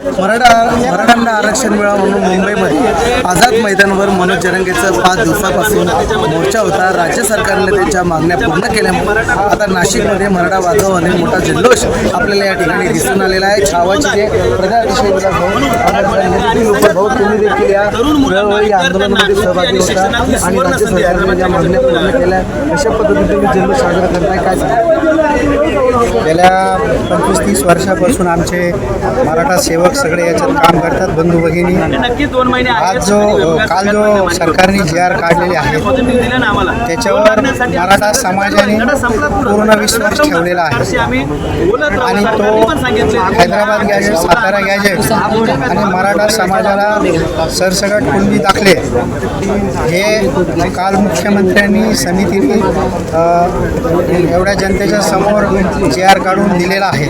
मराठा मराठ्यांना आरक्षण मिळावं म्हणून मुंबईमध्ये आझाद मैदानावर मनोज जरंगेचा पाच दिवसापासून मोर्चा होता. राज्य सरकारने त्यांच्या मागण्या पूर्ण केल्यामुळे आता नाशिकमध्ये मराठा वाजवणे मोठा जल्लोष आपल्याला या ठिकाणी दिसून आलेला आहे. छावाची जे भाऊ तुम्ही देखील या वेळोवेळी आंदोलनामध्ये सहभागी होता आणि राज्य सरकारने ज्या मागण्या पूर्ण केल्या. अशा पद्धतीने तुम्ही जल्लोष साजरा करताय काय सांगा गेल्या पंचवीस तीस वर्षापासून आमचे मराठा सेवक सगळे याच्यात काम करतात बंधू भगिनी. आज जो काल जो सरकारने जी आर काढलेले आहे त्याच्यावर मराठा समाजाने पूर्ण विश्वास ठेवलेला आहे. आणि तो हैदराबाद गॅजेट सातारा गॅजेट आणि मराठा समाजाला सरसकट कुणबी दाखले. हे काल मुख्यमंत्र्यांनी समितीने एवढ्या जनतेच्या समोर जे आर काढून दिलेला आहे.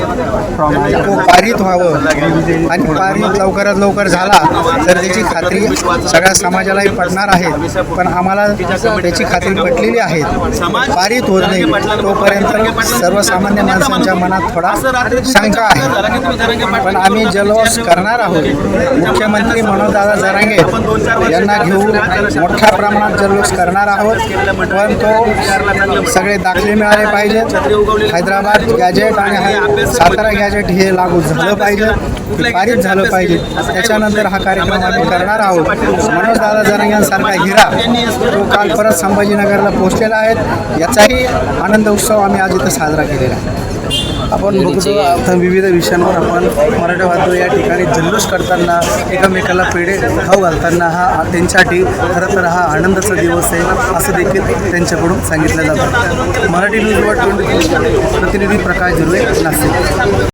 तो पारित व्हावं. आणि पारित लवकरात लवकर झाला तर त्याची खात्री सगळ्या समाजालाही पडणार आहे. पण आम्हाला त्याची खात्री पटलेली आहे. पारित होत नाही. तोपर्यंत सर्वसामान्य माणसांच्या मनात थोडा शंका आहे. पण आम्ही जल्लोष करणार आहोत. मुख्यमंत्री मनोजदादा जरांगे यांना घेऊन मोठ्या प्रमाणात जल्लोष करणार आहोत. पण तो सगळे दाखले मिळाले पाहिजेत. हैदराबाद गॅजेट आणि सातारा गॅजेट हे लागू झालं पाहिजे. पारित झालं पाहिजे. त्याच्यानंतर हा कार्यक्रम आम्ही करणार आहोत. मनोजदादा जरांगे यांसारखा हिरा तो काल परत संभाजीनगरला पोहोचलेला आहे. याचाही आनंद उत्सव आम्ही आज इथं साजरा केलेला आहे. आपण बघतो आता विविध विषयांवर आपण मराठा वाहतो या ठिकाणी जल्लोष करताना एकामेकाला पेढे खाऊ घालताना हा त्यांच्यासाठी खरं तर हा आनंदाचा दिवस आहे असं देखील त्यांच्याकडून सांगितलं जातं. मराठी न्यूज वर ट्वेंटी प्रतिनिधी प्रकाश झुरवे नाशिक.